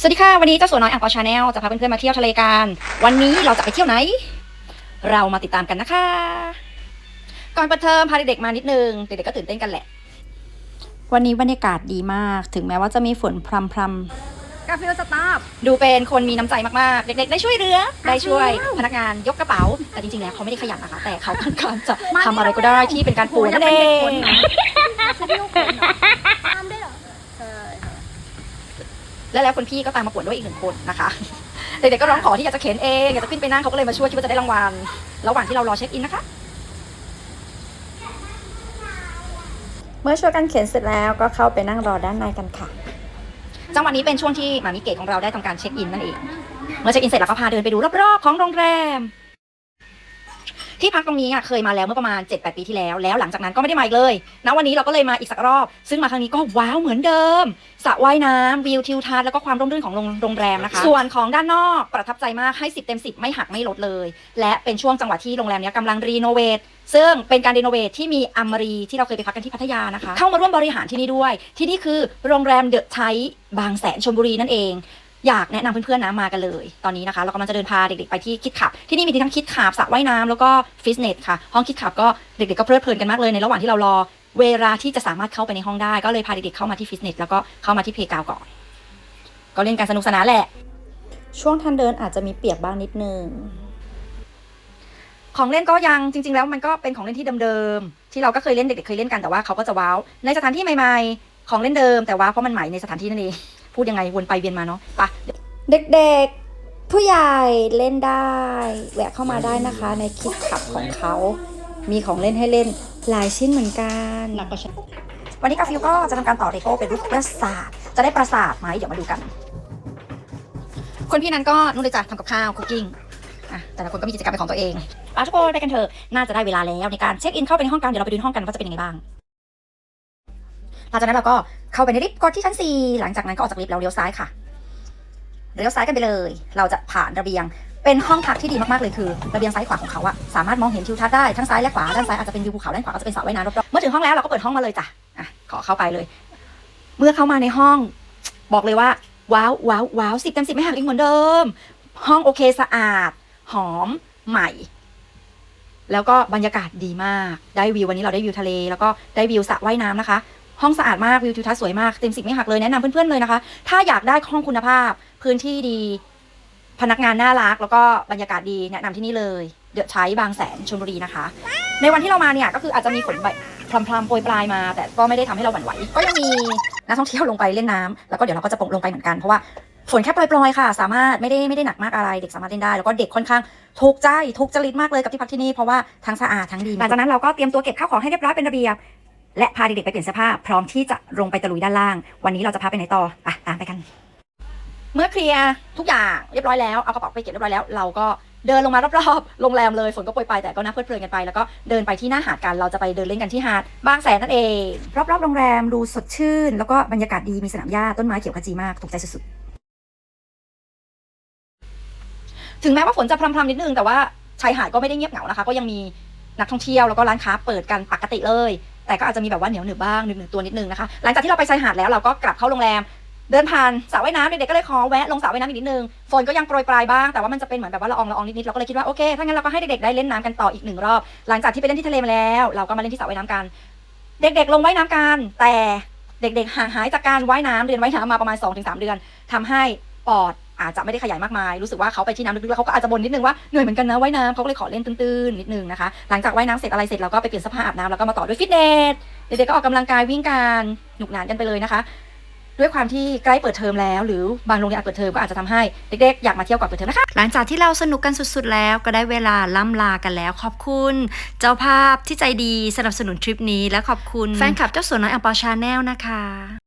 สวัสดีค่ะ วันนี้เจ้าสัวน้อยอ่างเปาชาแนลจะพาเพื่อนๆมาเที่ยวทะเลกัน วันนี้เราจะไปเที่ยวไหน เรามาติดตามกันนะคะ ก่อนเปิดเทอมพาเด็กๆมานิดนึง เด็กๆก็ตื่นเต้นกันแหละ วันนี้บรรยากาศดีมาก ถึงแม้ว่าจะมีฝนพรำพรกาฟิลสตาฟดูเป็นคนมีน้ำใจมากๆ เด็กๆ ได้ช่วยเรือ ได้ช่วยพนักงานยกกระเป๋า แต่จริงๆ แล้วเขาไม่ได้ขยันนะคะ แต่เขาต้องการจะทำอะไรก็ได้ที่เป็นการป่วนนั่นเอง ตามได้เหรอ ใช่ค่ะ และแล้วคนพี่ก็ตามมาป่วนด้วยอีกหนึ่งคนนะคะเด็กๆก็ร้องขอที่อยากจะเข็นเองอยากจะขึ้นไปนั่งเขาก็เลยมาช่วยคิดว่าจะได้รางวัลระหว่างที่เรารอเช็คอินนะคะำเมื่อช่วยกันเขียนเสร็จแล้วก็เข้าไปนั่งรอด้านในกันค่ะ จังหวะนี้เป็นช่วงที่หมามิเกตของเราได้ทำการเช็คอินนั่นเอง เมื่อเช็คอินเสร็จเราก็พาเดินไปดูรอบๆของโรงแรม ที่พักตรงนี้อะเคยมาแล้วเมื่อประมาณ7-8ปีที่แล้ว แล้วหลังจากนั้นก็ไม่ได้มาอีกเลยณวันนี้เราก็เลยมาอีกสักรอบ ซึ่งมาครั้งนี้ก็ว้าวเหมือนเดิมสระว่ายน้ำวิวทิวทัศน์แล้วก็ความร่มรื่นของโรงแรมนะคะ ส่วนของด้านนอกประทับใจมากให้ 10 เต็ม 10 ไม่หักไม่ลดเลย และเป็นช่วงจังหวะที่โรงแรมนี้กำลังรีโนเวทซึ่งเป็นการรีโนเวทที่มีอัมมารีที่เราเคยไปพักกันที่พัทยานะคะ เข้ามาร่วมบริหารที่นี่ด้วย ที่นี่คือโรงแรมเดอะไทบางแสนชลบุรีนั่นเอง อยากแนะนำเพื่อนๆนะมากันเลย ตอนนี้นะคะ เรากำลังจะเดินพาเด็กๆไปที่คิดขับ ที่นี่มีทั้งคิดขับสระว่ายน้ำแล้วก็ฟิตเนสค่ะ ห้องคิดขับก็เด็กๆก็เพลิดเพลินกันมากเลยในระหว่างที่เรารอเวลาที่จะสามารถเข้าไปในห้องได้ ก็เลยพาเด็กๆเข้ามาที่ฟิตเนสแล้วก็เข้ามาที่เพลย์กราวด์ก่อน ก็เล่นกันสนุกสนานแหละ ช่วงทางเดินอาจจะมีเปียกบ้างนิดนึงของเล่นก็ยังจริง ๆ แล้วมันก็เป็นของเล่นที่เดิมๆที่เราก็เคยเล่นเด็กๆเคยเล่นกันแต่ว่าเขาก็จะว้าวในสถานที่ใหม่ ๆ ของเล่นเดิมแต่ว้าวเพราะมันใหม่ในสถานที่นั่นเอง พูดยังไงวนไปเวียนมาเนาะไปะเด็กๆ ผู้ใหญ่เล่นได้ แวะเข้ามาได้นะคะ ในคลิปขับของเขา มีของเล่นให้เล่นหลายชิ้นเหมือนกันหนักกว่าฉันวันนี้กาฟิลก็จะทำการต่อเลโก้เป็นรูปปราสาท จะได้ปราสาทไหมเดี๋ยวมาดูกัน คนพี่นั้นก็นู่นเลยจ้ะทำกับข้าวคุกกิ้งอะแต่ละคนก็มีกิจกรรมเป็นของตัวเองไปทุกคนไปกันเถอะน่าจะได้เวลาแล้วในการเช็คอินเข้าไปในห้องกันเดี๋ยวเราไปดูในห้องกันว่าจะเป็นยังไงบ้าง หลังจากนั้นเราก็เข้าไปในลิฟต์กดที่ชั้น 4 หลังจากนั้นก็ออกจากลิฟต์แล้วเลี้ยวซ้ายค่ะเลี้ยวซ้ายกันไปเลย เราจะผ่านระเบียง เป็นห้องพักที่ดีมากๆเลยคือระเบียงซ้ายขวาของเขาอะสามารถมองเห็นทิวทัศน์ได้ทั้งซ้ายและขวาด้านซ้ายอาจจะเป็นวิวภูเขาด้านขวาก็จะเป็นสระว่ายน้ำรอบๆเมื่อถึงห้องแล้วเราก็เปิดห้องมาเลยจ้ะอะขอเข้าไปเลย เมื่อเข้ามาในห้อง บอกเลยว่าว้าวว้าวว้าวสิบเต็มสิบไม่หักอีกเหมือนเดิม ห้องโอเคสะอาด หอมใหม่ แล้วก็บรรยากาศดีมาก ได้วิววันนี้เราได้วิวทะเล แล้วก็ได้วิวสระว่ายน้ำนะคะ ห้องสะอาดมากวิวทิวทัศน์สวยมากเต็มสิบไม่หักเลยแนะนำเพื่อนๆเลยนะคะ ถ้าอยากได้ห้องคุณภาพ พื้นที่ดี พนักงานน่ารัก แล้วก็บรรยากาศดีแนะนำที่นี่เลยเดอะใช้บางแสนชลบุรีนะคะ ในวันที่เรามาเนี่ยก็คืออาจจะมีฝนแบบพรำๆโปรยปลายมา แต่ก็ไม่ได้ทำให้เราหวั่นไหว ก็ยังมีนักท่องเที่ยวลงไปเล่นน้ำแล้วก็เดี๋ยวเราก็จะลงไปเหมือนกันเพราะว่าฝนแค่ปล่อยๆค่ะ สามารถไม่ได้ไม่ได้หนักมากอะไร เด็กสามารถเล่นได้ แล้วก็เด็กค่อนข้างถูกใจถูกจริตมากเลยกับที่พักที่นี่เพราะว่าทั้งสะอาดทั้งดีหลังจากนั้นเราก็เตรียมตัวเก็บข้าวของให้เรียบร้อยเป็นระเบียบ และพาเด็กๆไปเปลี่ยนเสื้อผ้าพร้อมที่จะลงไปตะลุยด้านล่าง วันนี้เราจะพาไปไหนต่ออะตามไปกัน เมื่อเคลียร์ทุกอย่างเรียบร้อยแล้วเอากระเป๋าไปเก็บเรียบร้อยแล้ว เราก็เดินลงมารอบๆโรงแรมเลยฝนก็โปรยปลายแต่ก็น่าเพลิดเพลินกันไปแล้วก็เดินไปที่หน้าหาดกันเราจะไปเดินเล่นกันที่หาดบางแสนนั่นเองรอบๆโรงแรมดูสดชื่น แล้วก็บรรยากาศดีมีสนามหญ้าต้นไม้เขียวขจีมากถูกใจสุดๆถึงแม้ว่าฝนจะพรำๆนิดนึงแต่ว่าชายหาดก็ไม่ได้เงียบเหงานะคะ ก็ยังมีนักท่องเที่ยวแล้วก็ร้านค้าเปิดกันปกติเลย แต่ก็อาจจะมีแบบว่าเหนียวหนึบบ้างหนึบหนึบตัวนิดนึงนะคะ หลังจากที่เราไปชายหาดแล้วเราก็กลับเข้าโรงแรมเดินผ่านสระว่ายน้ำเด็กๆก็เลยขอแวะลงสระว่ายน้ำอีกนิดนึงฝนก็ยังโปรยปลายบ้างแต่ว่ามันจะเป็นเหมือนแบบว่าละอองละอองนิดๆเราก็เลยคิดว่าโอเคถ้างั้นเราก็ให้เด็กๆได้เล่นน้ำกันต่ออีกหนึ่งรอบหลังจากที่ไปเล่นที่ทะเลมาแล้ว เราก็มาเล่นที่สระว่ายน้ำกัน เด็กๆ ลงว่ายน้ำกัน แต่เด็กๆห่างหายจากการว่ายน้ำเรียนว่ายน้ำมาประมาณ 2-3 เดือนทำให้ปอด อาจจะไม่ได้ขยายมากมาย รู้สึกว่าเขาไปที่น้ำลึกๆแล้วเขาก็อาจจะบ่นนิดนึงว่าเหนื่อยเหมือนกันนะว่ายน้ำเขาก็เลยขอเล่นตื้นๆนิดนึงนะคะหลังจากว่ายน้ำเสร็จอะไรเสร็จเราก็ไปเปลี่ยนเสื้อผ้าอาบน้ำแล้วก็มาต่อด้วยฟิตเนสเด็กๆก็ออกกำลังกายวิ่งกันหนุกหนานกันไปเลยนะคะ ด้วยความที่ใกล้เปิดเทอมแล้ว หรือบางโรงเรียนอาจเปิดเทอมก็อาจจะทำให้เด็กๆอยากมาเที่ยวก่อนเปิดเทอมนะคะ หลังจากที่เราสนุกกันสุดๆ แล้วก็ได้เวลาล่ำลากันแล้ว ขอบคุณ เจ้าภาพที่ใจดีสนับสนุนทริปนี้และขอบคุณแฟนคลับเจ้าสัวน้อยอังเปาชาแนลนะคะ